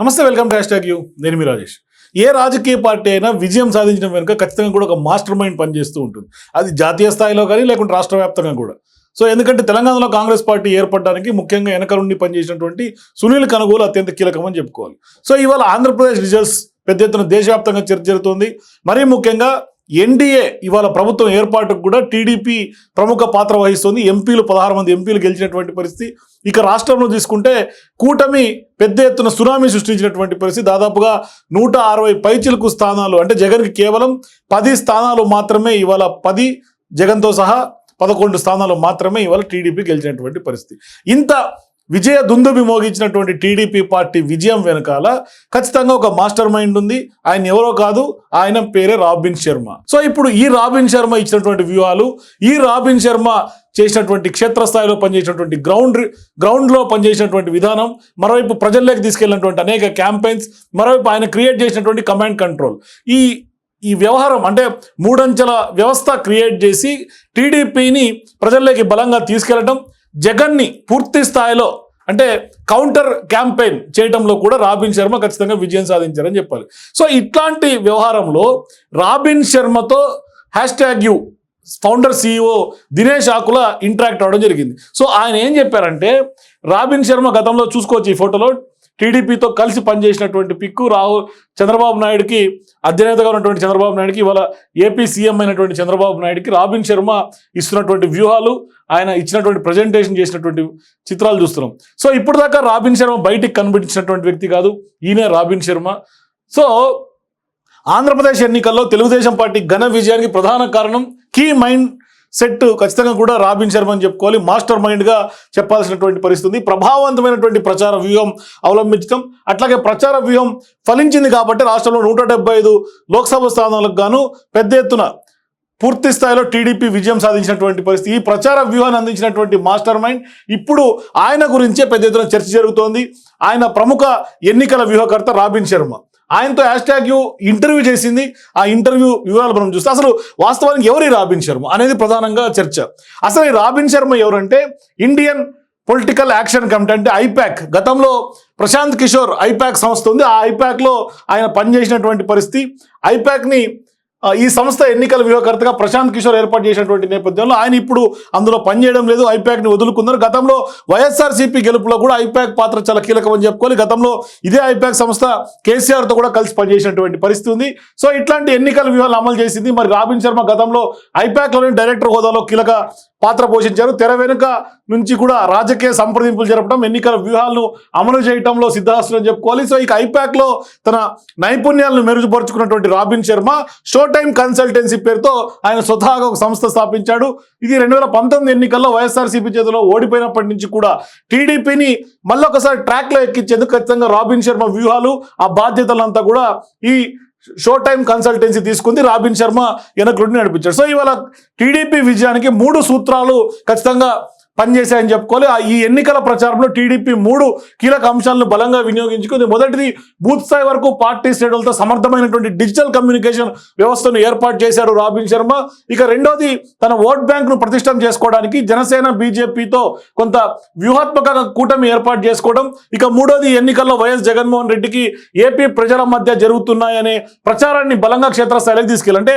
నమస్తే welcome to tag you. నేను మీ రాజేష్. ఏ రాజకీయ పార్టీ అయినా విజయం సాధించడం వెనుక ఖచ్చితంగా కూడా ఒక మాస్టర్ మైండ్ పనిచేస్తూ ఉంటుంది. అది జాతీయ స్థాయిలో కానీ లేకుంటే రాష్ట్ర వ్యాప్తంగా కూడా. సో ఎందుకంటే తెలంగాణలో కాంగ్రెస్ పార్టీ ఏర్పడడానికి ముఖ్యంగా వెనక నుండి పనిచేసినటువంటి సునీల్ కనుగోలు అత్యంత కీలకమని చెప్పుకోవాలి. సో ఇవాళ ఆంధ్రప్రదేశ్ రిజల్ట్స్ పెద్ద ఎత్తున దేశవ్యాప్తంగా చర్చ జరుగుతుంది. మరీ ముఖ్యంగా ఎన్డీఏ ఇవాళ ప్రభుత్వం ఏర్పాటుకు కూడా టీడీపీ ప్రముఖ పాత్ర వహిస్తుంది. ఎంపీలు పదహారు మంది ఎంపీలు గెలిచినటువంటి పరిస్థితి. ఇక రాష్ట్రంలో తీసుకుంటే కూటమి పెద్ద ఎత్తున సునామీ సృష్టించినటువంటి పరిస్థితి. దాదాపుగా నూట అరవై పైచిలకు స్థానాలు అంటే జగన్కి కేవలం పది స్థానాలు మాత్రమే ఇవాళ పది జగన్తో సహా పదకొండు స్థానాలు మాత్రమే ఇవాళ టీడీపీ గెలిచినటువంటి పరిస్థితి. ఇంత విజయ దుందుబి మోగించినటువంటి టీడీపీ పార్టీ విజయం వెనకాల ఖచ్చితంగా ఒక మాస్టర్ మైండ్ ఉంది. ఆయన ఎవరో కాదు ఆయన పేరే రాబిన్ శర్మ. సో ఇప్పుడు ఈ రాబిన్ శర్మ ఇచ్చినటువంటి వ్యూహాలు ఈ రాబిన్ శర్మ చేసినటువంటి క్షేత్రస్థాయిలో పనిచేసినటువంటి గ్రౌండ్ గ్రౌండ్లో పనిచేసినటువంటి విధానం మరోవైపు ప్రజల్లోకి తీసుకెళ్ళినటువంటి అనేక క్యాంపెయిన్స్ మరోవైపు ఆయన క్రియేట్ చేసినటువంటి కమాండ్ కంట్రోల్. ఈ ఈ వ్యవహారం అంటే మూడంచెల వ్యవస్థ క్రియేట్ చేసి టీడీపీని ప్రజల్లోకి బలంగా తీసుకెళ్ళడం జగన్ని పూర్తి స్థాయిలో అంటే కౌంటర్ క్యాంపెయిన్ చేయడంలో కూడా రాబిన్ శర్మ ఖచ్చితంగా విజయం సాధించారని చెప్పాలి. సో ఇట్లాంటి వ్యవహారంలో robin శర్మతో hashtag U founder CEO Dinesh Akula interact అవ్వడం జరిగింది. సో ఆయన ఏం చెప్పారంటే రాబిన్ శర్మ గతంలో చూసుకోవచ్చు ఈ ఫోటోలో టీడీపీతో కలిసి పనిచేసినటువంటి పిక్కు రాహుల్ చంద్రబాబు నాయుడుకి అధినేతగా ఉన్నటువంటి చంద్రబాబు నాయుడుకి ఇవాళ ఏపీ సీఎం అయినటువంటి చంద్రబాబు నాయుడుకి రాబిన్ శర్మ ఇస్తున్నటువంటి వ్యూహాలు ఆయన ఇచ్చినటువంటి ప్రజెంటేషన్ చేసినటువంటి చిత్రాలు చూస్తున్నాం. సో ఇప్పుడు దాకా రాబిన్ శర్మ బయటికి కనిపించినటువంటి వ్యక్తి కాదు. ఈయనే రాబిన్ శర్మ. సో ఆంధ్రప్రదేశ్ ఎన్నికల్లో తెలుగుదేశం పార్టీ ఘన విజయానికి ప్రధాన కారణం కీ మైండ్ సెట్ ఖచ్చితంగా కూడా రాబిన్ శర్మ అని చెప్పుకోవాలి. మాస్టర్ మైండ్గా చెప్పాల్సినటువంటి పరిస్థితి ప్రభావవంతమైనటువంటి ప్రచార వ్యూహం అవలంబించడం అట్లాగే ప్రచార వ్యూహం ఫలించింది కాబట్టి రాష్ట్రంలో నూట ఐదు లోక్సభ స్థానాలకు గాను పెద్ద ఎత్తున పూర్తి స్థాయిలో టీడీపీ విజయం సాధించినటువంటి పరిస్థితి. ఈ ప్రచార వ్యూహాన్ని అందించినటువంటి మాస్టర్ మైండ్ ఇప్పుడు ఆయన గురించే పెద్ద ఎత్తున చర్చ జరుగుతోంది. ఆయన ప్రముఖ ఎన్నికల వ్యూహకర్త రాబిన్ శర్మ. ఆయనతో హ్యాష్ ట్యాగ్ యూ ఇంటర్వ్యూ చేసింది. ఆ ఇంటర్వ్యూ వివరాలు మనం చూస్తే అసలు వాస్తవానికి ఎవరు రాబిన్ శర్మ అనేది ప్రధానంగా చర్చ. అసలు ఈ రాబిన్ శర్మ ఎవరంటే ఇండియన్ పొలిటికల్ యాక్షన్ కమిటీ అంటే ఐపాక్. గతంలో ప్రశాంత్ కిషోర్ ఐపాక్ సంస్థ ఉంది. ఆ ఐపాక్లో ఆయన పనిచేసినటువంటి పరిస్థితి. ఐపాక్ని ఈ సంస్థ ఎన్నికల వ్యూహకర్తగా ప్రశాంత్ కిషోర్ ఏర్పాటు చేసినటువంటి నేపథ్యంలో ఆయన ఇప్పుడు అందులో పనిచేయడం లేదు ఐప్యాక్ని వదులుకున్నారు. గతంలో వైఎస్ఆర్సీపీ గెలుపులో కూడా ఐప్యాక్ పాత్ర చాలా కీలకం అని చెప్పుకోవాలి. గతంలో ఇదే ఐప్యాక్ సంస్థ కేసీఆర్తో కూడా కలిసి పనిచేసినటువంటి పరిస్థితి ఉంది. సో ఇట్లాంటి ఎన్నికల వ్యూహాలు అమలు చేసింది మరి రాబిన్ శర్మ గతంలో ఐప్యాక్లోని డైరెక్టర్ హోదాలో కీలక పాత్ర పోషించారు. తెర వెనుక నుంచి కూడా రాజకీయ సంప్రదింపులు జరపడం ఎన్నికల వ్యూహాలను అమలు చేయడంలో సిద్ధాస్తులు అని చెప్పుకోవాలి. సో ఇక ఐపాక్లో తన నైపుణ్యాలను మెరుగుపరుచుకున్నటువంటి Robin Sharma show time consultancy పేరుతో ఆయన స్వతహాగా ఒక సంస్థ స్థాపించాడు. ఇది రెండు వేల పంతొమ్మిది ఎన్నికల్లో వైఎస్ఆర్సీపీ చేతిలో ఓడిపోయినప్పటి నుంచి కూడా టీడీపీని మళ్ళొకసారి ట్రాక్లో ఎక్కించేందుకు ఖచ్చితంగా రాబిన్ శర్మ వ్యూహాలు ఆ బాధ్యతలంతా కూడా ఈ షో టైం కన్సల్టెన్సీ తీసుకుంది. రాబిన్ శర్మ వెనకలుండి నడిపించాడు. సో ఇవాళ టీడీపీ విజయానికి మూడు సూత్రాలు ఖచ్చితంగా పనిచేశాయని చెప్పుకోవాలి. ఆ ఈ ఎన్నికల ప్రచారంలో టీడీపీ మూడు కీలక అంశాలను బలంగా వినియోగించుకుంది. మొదటిది బూత్ స్థాయి వరకు పార్టీ శ్రేణులతో సమర్థమైనటువంటి డిజిటల్ కమ్యూనికేషన్ వ్యవస్థను ఏర్పాటు చేశారు రాబిన్ శర్మ. ఇక రెండోది తన ఓట్ బ్యాంక్ను ప్రతిష్టం చేసుకోవడానికి జనసేన బీజేపీతో కొంత వ్యూహాత్మక కూటమి ఏర్పాటు చేసుకోవడం. ఇక మూడోది ఎన్నికల్లో వైఎస్ జగన్మోహన్ రెడ్డికి ఏపీ ప్రజల మధ్య జరుగుతున్నాయనే ప్రచారాన్ని బలంగా క్షేత్రస్థాయిలోకి తీసుకెళ్ళంటే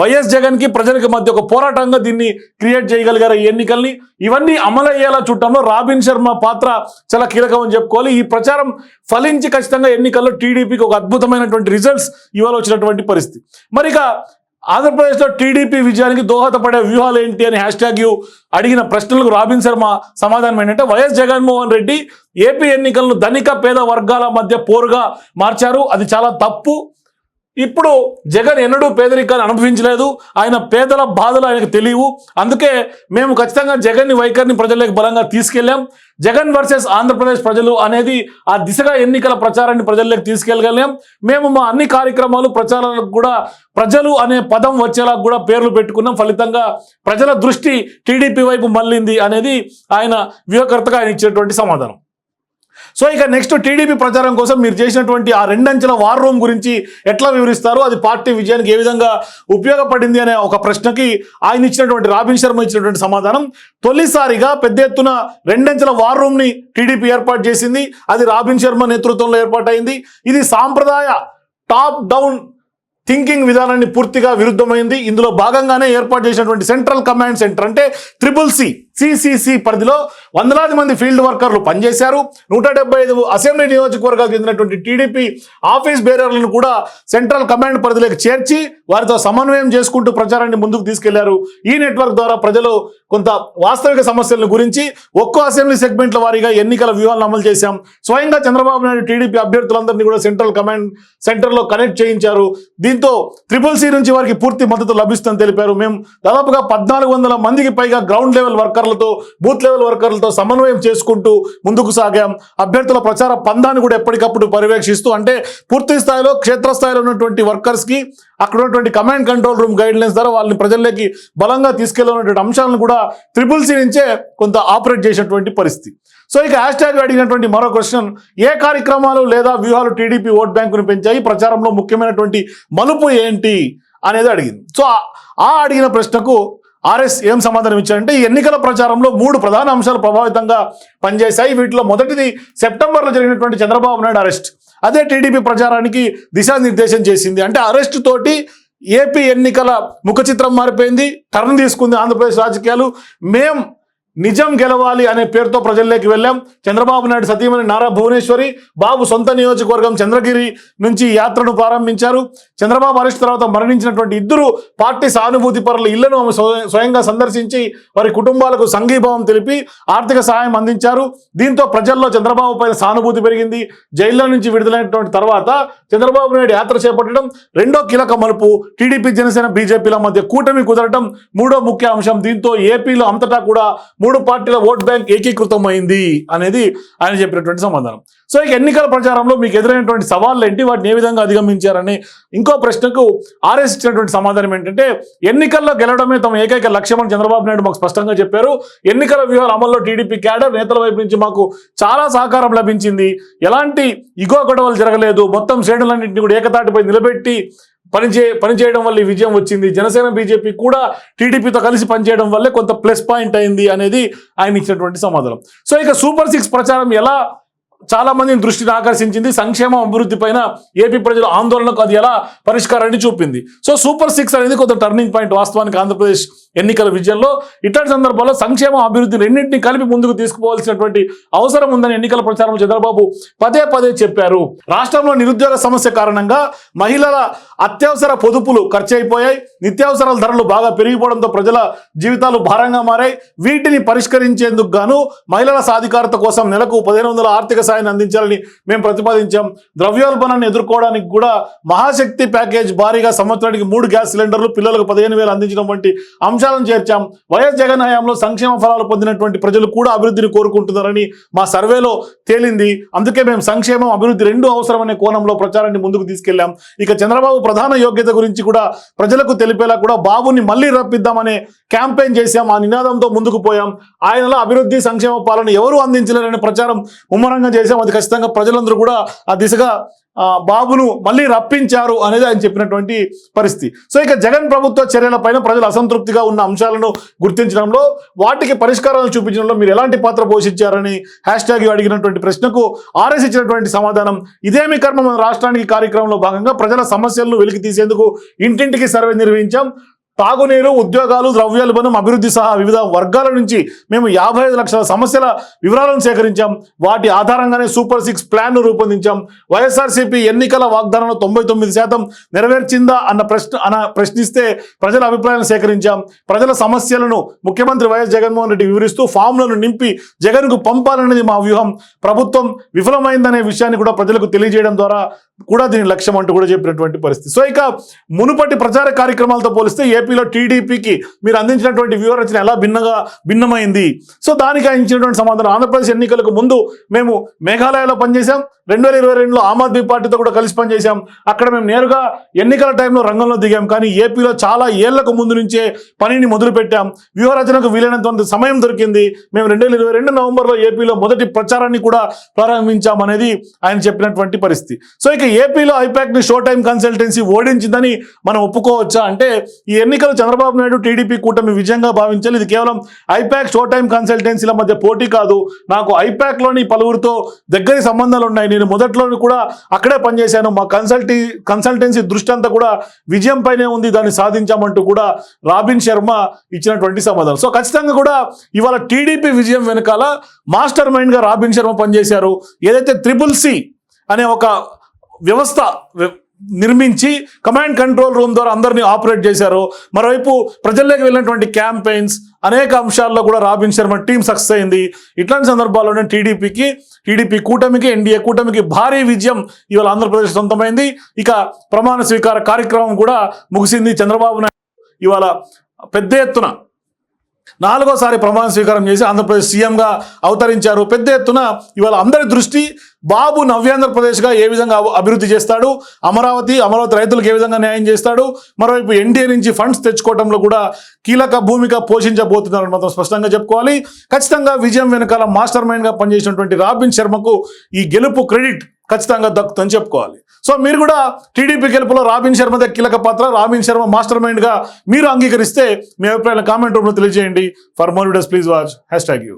వైఎస్ జగన్కి ప్రజలకి మధ్య ఒక పోరాటంగా దీన్ని క్రియేట్ చేయగలిగారు ఈ ఎన్నికల్ని. ఇవన్నీ అమలయ్యేలా చూడటంలో రాబిన్ శర్మ పాత్ర చాలా కీలకం అని చెప్పుకోవాలి. ఈ ప్రచారం ఫలించి ఖచ్చితంగా ఎన్నికల్లో టీడీపీకి ఒక అద్భుతమైనటువంటి రిజల్ట్స్ ఇవాళ వచ్చినటువంటి పరిస్థితి. మరి ఇక ఆంధ్రప్రదేశ్లో టీడీపీ విజయానికి దోహదపడే వ్యూహాలు ఏంటి అని హ్యాష్ ట్యాగ్ అడిగిన ప్రశ్నలకు రాబిన్ శర్మ సమాధానం ఏంటంటే వైఎస్ జగన్మోహన్ రెడ్డి ఏపీ ఎన్నికలను ధనిక పేద వర్గాల మధ్య పోరుగా మార్చారు. అది చాలా తప్పు. ఇప్పుడు జగన్ ఎన్నడూ పేదరికాన్ని అనుభవించలేదు. ఆయన పేదల బాధలు ఆయనకు తెలియవు. అందుకే మేము ఖచ్చితంగా జగన్ వైఖరిని ప్రజలకు బలంగా తీసుకెళ్ళాం. జగన్ వర్సెస్ ఆంధ్రప్రదేశ్ ప్రజలు అనేది ఆ దిశగా ఎన్నికల ప్రచారాన్ని ప్రజల్లోకి తీసుకెళ్ళగలం మేము మా అన్ని కార్యక్రమాలు ప్రచారాలకు కూడా ప్రజలు అనే పదం వచ్చేలా కూడా పేర్లు పెట్టుకున్నాం. ఫలితంగా ప్రజల దృష్టి టీడీపీ వైపు మళ్ళింది అనేది ఆయన వ్యూహకర్తగా ఆయన ఇచ్చేటువంటి సమాధానం. సో ఇక నెక్స్ట్ టీడీపీ ప్రచారం కోసం మీరు చేసినటువంటి ఆ రెండంచెల వార్ రూమ్ గురించి ఎట్లా వివరిస్తారు? అది పార్టీ విజయానికి ఏ విధంగా ఉపయోగపడింది అనే ఒక ప్రశ్నకి ఆయన ఇచ్చినటువంటి రాబిన్ శర్మ ఇచ్చినటువంటి సమాధానం. తొలిసారిగా పెద్ద ఎత్తున రెండంచెల వార్ రూమ్ని టీడీపీ ఏర్పాటు చేసింది. అది రాబిన్ శర్మ నేతృత్వంలో ఏర్పాటైంది. ఇది సాంప్రదాయ టాప్ డౌన్ థింకింగ్ విధానాన్ని పూర్తిగా విరుద్ధమైంది. ఇందులో భాగంగానే ఏర్పాటు చేసినటువంటి సెంట్రల్ కమాండ్ సెంటర్ అంటే ట్రిపుల్ సి సిసిసి పరిధిలో వందలాది మంది ఫీల్డ్ వర్కర్లు పనిచేశారు. నూట డెబ్బై ఐదు అసెంబ్లీ నియోజకవర్గాలకు చెందినటువంటి టీడీపీ ఆఫీస్ బేరర్లను కూడా సెంట్రల్ కమాండ్ పరిధిలోకి చేర్చి వారితో సమన్వయం చేసుకుంటూ ప్రచారాన్ని ముందుకు తీసుకెళ్ళారు. ఈ నెట్వర్క్ ద్వారా ప్రజలు కొంత వాస్తవిక సమస్యలను గురించి ఒక్కో అసెంబ్లీ సెగ్మెంట్ల వారీగా ఎన్నికల వ్యూహాలను అమలు చేశాం. స్వయంగా చంద్రబాబు నాయుడు టీడీపీ అభ్యర్థులందరినీ కూడా సెంట్రల్ కమాండ్ సెంటర్లో కనెక్ట్ చేయించారు. దీంతో ట్రిపుల్ సి నుంచి వారికి పూర్తి మద్దతు లభిస్తుందని తెలిపారు. మేము దాదాపుగా పద్నాలుగు వందల మందికి పైగా గ్రౌండ్ లెవెల్ వర్కర్లతో బూత్ లెవెల్ వర్కర్లతో సమన్వయం చేసుకుంటూ ముందుకు సాగాం. అభ్యర్థుల ప్రచార పందాన్ని కూడా ఎప్పటికప్పుడు పర్యవేక్షిస్తూ అంటే పూర్తి స్థాయిలో క్షేత్రస్థాయిలో ఉన్నటువంటి వర్కర్స్కి అక్కడ ఉన్నటువంటి కమాండ్ కంట్రోల్ రూమ్ గైడ్లైన్స్ ద్వారా వాళ్ళని ప్రజల్లోకి బలంగా తీసుకెళ్ళినటువంటి అంశాలను కూడా ట్రిపుల్ సి నుంచే కొంత ఆపరేట్ చేసినటువంటి పరిస్థితి. సో ఇక హ్యాష్ ట్యాగ్ అడిగినటువంటి మరో క్వశ్చన్ ఏ కార్యక్రమాలు లేదా వ్యూహాలు టీడీపీ ఓట్ బ్యాంకును పెంచాయి? ప్రచారంలో ముఖ్యమైనటువంటి మలుపు ఏంటి? అనేది అడిగింది. సో ఆ అడిగిన ప్రశ్నకు ఆర్ఎస్ ఏం సమాధానం ఇచ్చారంటే ఈ ఎన్నికల ప్రచారంలో మూడు ప్రధాన అంశాలు ప్రభావితంగా పనిచేశాయి. వీటిలో మొదటిది సెప్టెంబర్లో జరిగినటువంటి చంద్రబాబు నాయుడు అరెస్ట్. అదే టీడీపీ ప్రచారానికి దిశానిర్దేశం చేసింది. అంటే అరెస్ట్ తోటి ఏపీ ఎన్నికల ముఖ చిత్రం మారిపోయింది టర్న్ తీసుకుంది ఆంధ్రప్రదేశ్ రాజకీయాలు. మేం నిజం గెలవాలి అనే పేరుతో ప్రజల్లోకి వెళ్ళాం. చంద్రబాబు నాయుడు సతీమణి నారా భువనేశ్వరి బాబు సొంత నియోజకవర్గం చంద్రగిరి నుంచి యాత్రను ప్రారంభించారు. చంద్రబాబు అరెస్ట్ తర్వాత మరణించినటువంటి ఇద్దరు పార్టీ సానుభూతి పరుల ఇళ్ళను ఆమె స్వయంగా సందర్శించి వారి కుటుంబాలకు సంఘీభావం తెలిపి ఆర్థిక సహాయం అందించారు. దీంతో ప్రజల్లో చంద్రబాబు పైన సానుభూతి పెరిగింది. జైల్లో నుంచి విడుదలైనటువంటి తర్వాత చంద్రబాబు నాయుడు యాత్ర చేపట్టడం రెండో కీలక మలుపు. టీడీపీ జనసేన బీజేపీల మధ్య కూటమి కుదరటం మూడో ముఖ్య అంశం. దీంతో ఏపీలో అంతటా కూడా మూడు పార్టీల ఓట్ బ్యాంక్ ఏకీకృతం అయింది అనేది ఆయన చెప్పినటువంటి సమాధానం. సో ఇక ఎన్నికల ప్రచారంలో మీకు ఎదురైనటువంటి సవాళ్ళు ఏంటి వాటిని ఏ విధంగా అధిగమించారని ఇంకో ప్రశ్నకు ఆర్ఎస్ ఇచ్చినటువంటి సమాధానం ఏంటంటే ఎన్నికల్లో గెలవడమే తమ ఏకైక లక్ష్యమని చంద్రబాబు నాయుడు మాకు స్పష్టంగా చెప్పారు. ఎన్నికల వ్యూహాల అమల్లో టీడీపీ క్యాడర్ నేతల వైపు నుంచి మాకు చాలా సహకారం లభించింది. ఎలాంటి ఇగో గొడవలు జరగలేదు. మొత్తం శ్రేణులన్నింటినీ కూడా ఏకతాటిపై నిలబెట్టి పనిచే పనిచేయడం వల్ల ఈ విజయం వచ్చింది. జనసేన బీజేపీ కూడా టీడీపీతో కలిసి పనిచేయడం వల్లే కొంత ప్లస్ పాయింట్ అయింది అనేది ఆయన ఇచ్చినటువంటి సమాధానం. సో ఇక సూపర్ సిక్స్ ప్రచారం ఎలా చాలా మందిని దృష్టిని ఆకర్షించింది. సంక్షేమ అభివృద్ధి పైన ఏపీ ప్రజల ఆందోళనకు అది ఎలా పరిష్కారాన్ని చూపింది. సో సూపర్ సిక్స్ అనేది కొంత టర్నింగ్ పాయింట్ వాస్తవానికి ఆంధ్రప్రదేశ్ ఎన్నికల విజయంలో. ఇట్లాంటి సందర్భాల్లో సంక్షేమ అభివృద్ధి రెండింటిని కలిపి ముందుకు తీసుకుపోవాల్సినటువంటి అవసరం ఉందని ఎన్నికల ప్రచారంలో చంద్రబాబు పదే పదే చెప్పారు. రాష్ట్రంలో నిరుద్యోగ సమస్య కారణంగా మహిళల అత్యవసర పొదుపులు ఖర్చు అయిపోయాయి నిత్యావసరాల ధరలు బాగా పెరిగిపోవడంతో ప్రజల జీవితాలు భారంగా మారాయి. వీటిని పరిష్కరించేందుకు గాను మహిళల సాధికారత కోసం నెలకు పదిహేను వందల ఆర్థిక సాయాన్ని అందించాలని మేము ప్రతిపాదించాం. ద్రవ్యోల్బణాన్ని ఎదుర్కోవడానికి కూడా మహాశక్తి ప్యాకేజ్ భారీగా సంవత్సరానికి మూడు గ్యాస్ సిలిండర్లు పిల్లలకు పదిహేను వేలు అందించడం వంటి అంశాలను చేర్చాం. వైఎస్ జగన్ హయాంలో సంక్షేమ ఫలాలు పొందినటువంటి ప్రజలు కూడా అభివృద్ధిని కోరుకుంటున్నారని మా సర్వేలో తేలింది. అందుకే మేము సంక్షేమం అభివృద్ధి రెండు అవసరమనే కోణంలో ప్రచారాన్ని ముందుకు తీసుకెళ్ళాం ఇక చంద్రబాబు ప్రధాన యోగ్యత గురించి కూడా ప్రజలకు తెలిపేలా కూడా బాబుని మళ్ళీ రప్పిద్దామనే క్యాంపెయిన్ చేశాం. ఆ నినాదంతో ముందుకు పోయాం. ఆయనలో అభివృద్ధి సంక్షేమ పాలన ఎవరు అందించలేరనే ప్రచారం ముమ్మరంగా చేశాం. అది ఖచ్చితంగా ప్రజలందరూ కూడా ఆ దిశగా బాబును మళ్ళీ రప్పించారు అనేది ఆయన చెప్పినటువంటి పరిస్థితి. సో ఇక జగన్ ప్రభుత్వ చర్యలపైన ప్రజలు అసంతృప్తిగా ఉన్న అంశాలను గుర్తించడంలో వాటికి పరిష్కారాలు చూపించడంలో మీరు ఎలాంటి పాత్ర పోషించారని హ్యాష్ ట్యాగ్ అడిగినటువంటి ప్రశ్నకు ఆర్ఎస్ ఇచ్చినటువంటి సమాధానం ఇదేమి కర్మ రాష్ట్రానికి కార్యక్రమంలో భాగంగా ప్రజల సమస్యలను వెలికి తీసేందుకు ఇంటింటికి సర్వే నిర్వహించాం. తాగునీరు ఉద్యోగాలు ద్రవ్యోల్బణం అభివృద్ధి సహా వివిధ వర్గాల నుంచి మేము యాభై ఐదు లక్షల సమస్యల వివరాలను సేకరించాం. వాటి ఆధారంగానే సూపర్ సిక్స్ ప్లాన్ను రూపొందించాం. వైఎస్ఆర్సీపీ ఎన్నికల వాగ్దానంలో తొంభై తొమ్మిది శాతం నెరవేర్చిందా అన్న ప్రశ్న అన్న ప్రశ్నిస్తే ప్రజల అభిప్రాయాలను సేకరించాం. ప్రజల సమస్యలను ముఖ్యమంత్రి వైఎస్ జగన్మోహన్ రెడ్డి వివరిస్తూ ఫామ్లను నింపి జగన్కు పంపాలనేది మా వ్యూహం. ప్రభుత్వం విఫలమైందనే విషయాన్ని కూడా ప్రజలకు తెలియజేయడం ద్వారా కూడా దీని లక్ష్యం అంటూ కూడా చెప్పినటువంటి పరిస్థితి. సో ఇక మునుపటి ప్రచార కార్యక్రమాలతో పోలిస్తే ఏపీలో టీడీపీకి మీరు అందించినటువంటి వ్యూహరచన ఎలా భిన్నగా భిన్నమైంది? సో దానికి ఆయన ఇచ్చినటువంటి సమాధానం ఆంధ్రప్రదేశ్ ఎన్నికలకు ముందు మేము మేఘాలయలో పనిచేశాం. రెండు వేల ఇరవై రెండులో ఆమ్ ఆద్మీ పార్టీతో కూడా కలిసి పనిచేశాం. అక్కడ మేము నేరుగా ఎన్నికల టైంలో రంగంలో దిగాం. కానీ ఏపీలో చాలా ఏళ్ళకు ముందు నుంచే పనిని మొదలుపెట్టాం. వ్యూహరచనకు వీలైనంత సమయం దొరికింది. మేము రెండు వేల ఇరవై రెండు నవంబర్లో ఏపీలో మొదటి ప్రచారాన్ని కూడా ప్రారంభించాం అనేది ఆయన చెప్పినటువంటి పరిస్థితి. సో ఇక ఏపీలో ఐపాక్ని షో టైం కన్సల్టెన్సీ ఓడించిందని మనం ఒప్పుకోవచ్చా? అంటే ఈ ఎన్నికలు చంద్రబాబు నాయుడు టీడీపీ కూటమి విజయంగా భావించాలి. ఇది కేవలం ఐపాక్ షో టైం కన్సల్టెన్సీల మధ్య పోటీ కాదు. నాకు ఐపాక్లోని పలువురితో దగ్గరి సంబంధాలు ఉన్నాయి. నేను మొదట్లోని కూడా అక్కడే పనిచేశాను. మా కన్సల్టీ కన్సల్టెన్సీ దృష్టి అంతా కూడా విజయంపైనే ఉంది. దాన్ని సాధించామంటూ కూడా రాబిన్ శర్మ ఇచ్చినటువంటి సమాధానం. సో ఖచ్చితంగా కూడా ఇవాళ టీడీపీ విజయం వెనకాల మాస్టర్ మైండ్గా రాబిన్ శర్మ పనిచేశారు. ఏదైతే త్రిపుల్ సి అనే ఒక వ్యవస్థ నిర్మించి కమాండ్ కంట్రోల్ రూమ్ ద్వారా అందరినీ ఆపరేట్ చేశారు. మరోవైపు ప్రజల్లోకి వెళ్ళినటువంటి క్యాంపెయిన్స్ అనేక అంశాల్లో కూడా రాబిన్ శర్మ టీం సక్సెస్ అయింది. ఇట్లాంటి సందర్భాల్లోనే టీడీపీకి టీడీపీ కూటమికి ఎన్డీఏ కూటమికి భారీ విజయం ఇవాళ ఆంధ్రప్రదేశ్ సొంతమైంది. ఇక ప్రమాణ స్వీకార కార్యక్రమం కూడా ముగిసింది. చంద్రబాబు నాయుడు ఇవాళ పెద్ద ఎత్తున నాలుగోసారి ప్రమాణ స్వీకారం చేసి ఆంధ్రప్రదేశ్ సీఎంగా అవతరించారు. పెద్ద ఎత్తున ఇవాళ అందరి దృష్టి బాబు నవ్యాంధ్రప్రదేశ్గా ఏ విధంగా అభివృద్ధి చేస్తాడు అమరావతి అమరావతి రైతులకు ఏ విధంగా న్యాయం చేస్తాడు మరోవైపు ఎన్డీఏ నుంచి ఫండ్స్ తెచ్చుకోవడంలో కూడా కీలక భూమిక పోషించబోతున్నారని మాత్రం స్పష్టంగా చెప్పుకోవాలి. ఖచ్చితంగా విజయం వెనకాల మాస్టర్ మైండ్గా పనిచేసినటువంటి రాబిన్ శర్మకు ఈ గెలుపు క్రెడిట్. ఖచ్చితంగా దక్కుతుందని చెప్పుకోవాలి. సో మీరు కూడా టీడీపీ గెలుపులో రాబిన్ శర్మదే కీలక పాత్ర రాబిన్ శర్మ మాస్టర్ మైండ్గా మీరు అంగీకరిస్తే మీ అభిప్రాయాలు కామెంట్ రూపంలో తెలియజేయండి. For more videos please watch. Hashtag U